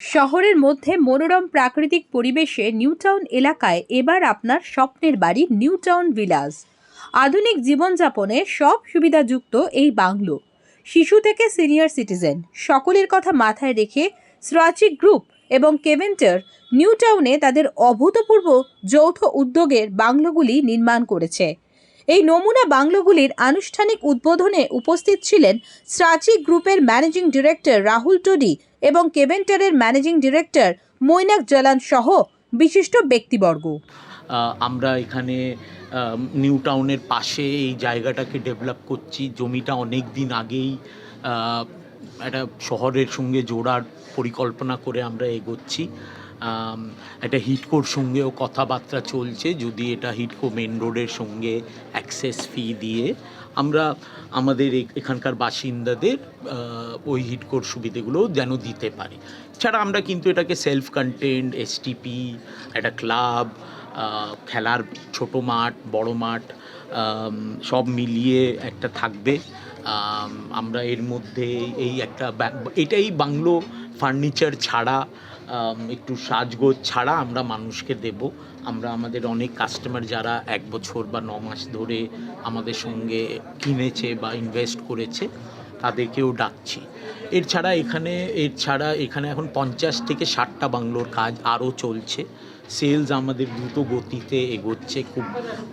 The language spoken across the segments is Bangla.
শহরের মধ্যে মনোরম প্রাকৃতিক পরিবেশে নিউটাউন এলাকায় এবার আপনার স্বপ্নের বাড়ি নিউটাউন ভিলাস আধুনিক জীবনযাপনে সব সুবিধাযুক্ত এই বাংলো। শিশু থেকে সিনিয়র সিটিজেন, সকলের কথা মাথায় রেখে স্রাচি গ্রুপ এবং কেভেন্টার নিউটাউনে তাদের অভূতপূর্ব যৌথ উদ্যোগের বাংলোগুলি নির্মাণ করেছে। এই নমুনা বাংলোগুলির আনুষ্ঠানিক উদ্বোধনে উপস্থিত ছিলেন স্রাচি গ্রুপের ম্যানেজিং ডিরেক্টর রাহুল টোডি এবং কেভেন্টারের ম্যানেজিং ডিরেক্টর মৈনাক জালান সহ বিশিষ্ট ব্যক্তিবর্গ। আমরা এখানে নিউ টাউনের পাশে এই জায়গাটাকে ডেভেলপ করছি। জমিটা অনেক দিন আগেই একটা শহরের সঙ্গে জোড়ার পরিকল্পনা করে আমরা এগোচ্ছি। একটা হিটকোর সঙ্গেও কথাবার্তা চলছে। যদি এটা হিটকো মেন রোডের সঙ্গে অ্যাক্সেস ফি দিয়ে আমরা আমাদের এখানকার বাসিন্দাদের ওই হিটকোর সুবিধেগুলো যেন দিতে পারি। ছাড়া আমরা কিন্তু এটাকে সেলফ কন্টেন্ট এসটিপি একটা ক্লাব খেলার ছোট মাঠ, বড় মাঠ সব মিলিয়ে একটা থাকবে। আমরা এর মধ্যে এই একটা এটাই বাংলো ফার্নিচার ছাড়া একটু সাজগোজ ছাড়া আমরা মানুষকে দেব। আমরা আমাদের অনেক কাস্টমার যারা এক বছর বা ন মাস ধরে আমাদের সঙ্গে কিনেছে বা ইনভেস্ট করেছে তাদেরকেও ডাকছি। এর ছাড়া এখানে, এর ছাড়া এখানে এখন পঞ্চাশ থেকে ষাটটা বাংলোর কাজ আরও চলছে। সেলস আমাদের দ্রুত গতিতে এগোচ্ছে, খুব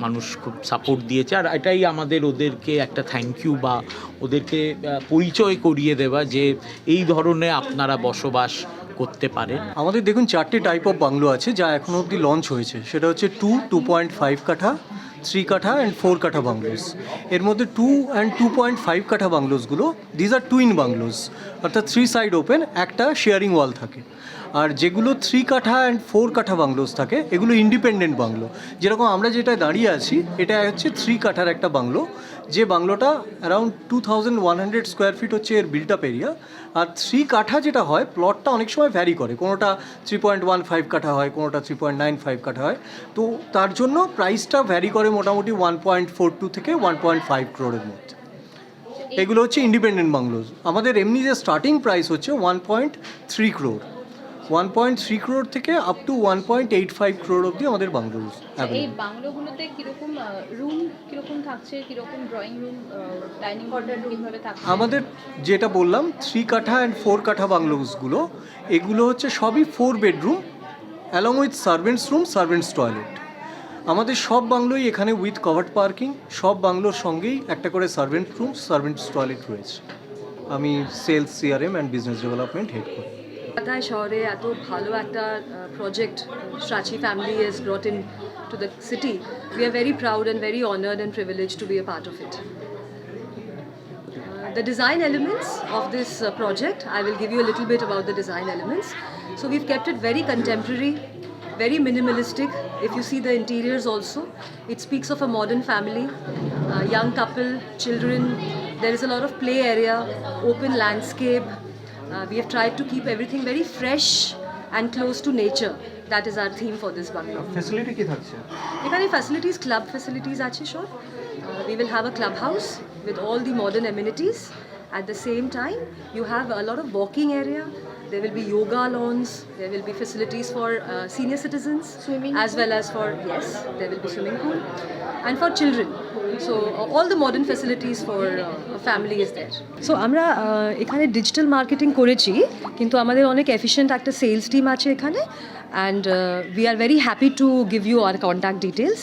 মানুষ খুব সাপোর্ট দিয়েছে। আর এটাই আমাদের ওদেরকে একটা থ্যাংক ইউ বা ওদেরকে পরিচয় করিয়ে দেওয়া যে এই ধরনের আপনারা বসবাস করতে পারেন। আমাদের দেখুন চারটে টাইপ অফ বাংলো আছে যা এখনও অবধি লঞ্চ হয়েছে। সেটা হচ্ছে টু টু পয়েন্ট ফাইভ কাঠা থ্রি কাঠা অ্যান্ড ফোর কাঠা বাংলোস এর মধ্যে two and two point five কাঠা বাংলোসগুলো দিজ আর টুইন বাংলোস অর্থাৎ থ্রি সাইড ওপেন একটা শেয়ারিং ওয়াল থাকে। আর যেগুলো থ্রি কাঠা অ্যান্ড ফোর কাঠা বাংলোস থাকে, এগুলো ইন্ডিপেন্ডেন্ট বাংলো যেরকম আমরা যেটা দাঁড়িয়ে আছি এটা হচ্ছে থ্রি কাঠার একটা বাংলো যে বাংলোটা around two thousand one hundred square feet হচ্ছে এর বিল্ট আপ এরিয়া আর থ্রি কাঠা যেটা হয় প্লটটা অনেক সময় ভ্যারি করে। কোনোটা থ্রি পয়েন্ট ওয়ান ফাইভ কাঠা হয়, কোনোটা থ্রি পয়েন্ট নাইন ফাইভ কাঠা হয়। তো তার জন্য প্রাইসটা ভ্যারি করে মোটামুটি ওয়ান পয়েন্ট ফোর টু থেকে ওয়ান পয়েন্ট ফাইভ ক্রোড়ের মধ্যে। এগুলো হচ্ছে ইন্ডিপেন্ডেন্ট বাংলোজ আমাদের এমনি যে স্টার্টিং প্রাইস হচ্ছে one point three crore one point three crore থেকে up to one point eight five crore অবধি আমাদের বাংলোজ এই বাংলোগুলোতে কীরকম রুম কীরকম থাকছে? কীরকম ড্রয়িং রুম ডাইনিং কীভাবে থাকছে? আমাদের যেটা বললাম থ্রি কাঠা অ্যান্ড ফোর কাঠা বাংলোসগুলো এগুলো হচ্ছে সবই four bedroom along with servants room servants toilet আমাদের সব বাংলোই এখানে উইথ কভার্ড পার্কিং সব বাংলোর সঙ্গেই একটা করে সার্ভেন্ট রুম সার্ভেন্টস টয়লেট রয়েছে। আমি sales CRM and business development head করি। কলকাতায় শহরে এত ভালো একটা project Strachi family has brought in to the city. We are very proud and very honored and privileged to be a part of it. Uh, the design elements of this uh, project, I will give you a little bit about the design elements. So we've kept it very contemporary, very minimalistic. If you see the interiors also, it speaks of a modern family, a young couple, children. There is a lot of play area, open landscape. Uh, we have tried to keep everything very fresh and close to nature. That is our theme for this bungalow. Facility কি থাকছে এখানে facilities, club facilities আছে sure. Uh, we will have a clubhouse with all the modern amenities. At the same time, you have a lot of walking area. There will be yoga lawns. There will be facilities for uh, senior citizens, Swimming as well as for yes, there will be swimming pool, and for children. So uh, all the modern facilities for uh, a family is there. So আমরা uh, এখানে ডিজিটাল মার্কেটিং করেছি কিন্তু আমাদের অনেক এফিশিয়েন্ট একটা সেলস টিম আছে এখানে and we are very happy to give you our contact details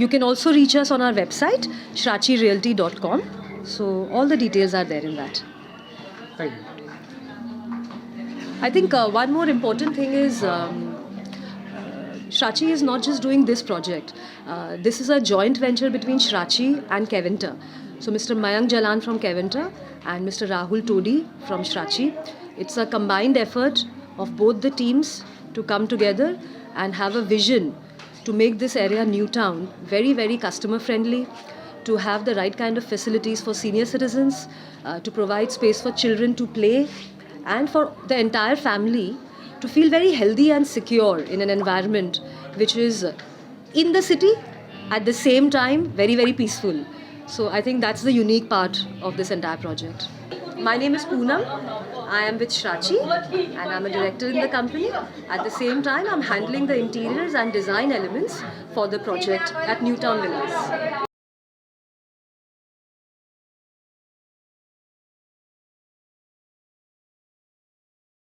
you can also reach us on our website shrachirealty.com so all the details are there in that thank you I think uh, one more important thing is um, uh, Shrachi is not just doing this project. Uh, this is a joint venture between Shrachi and Keventer. So Mr. Mayank Jalan from Keventer and Mr. Rahul Todi from Shrachi. It's a combined effort of both the teams to come together and have a vision to make this area New Town very, very customer friendly, to have the right kind of facilities for senior citizens, uh, to provide space for children to play, and for the entire family to feel very healthy and secure in an environment which is in the city at the same time very very peaceful so i think that's the unique part of this entire project my name is Poonam. I am with Shrachi and I'm a director in the company. At the same time, I'm handling the interiors and design elements for the project at Newtown Villas.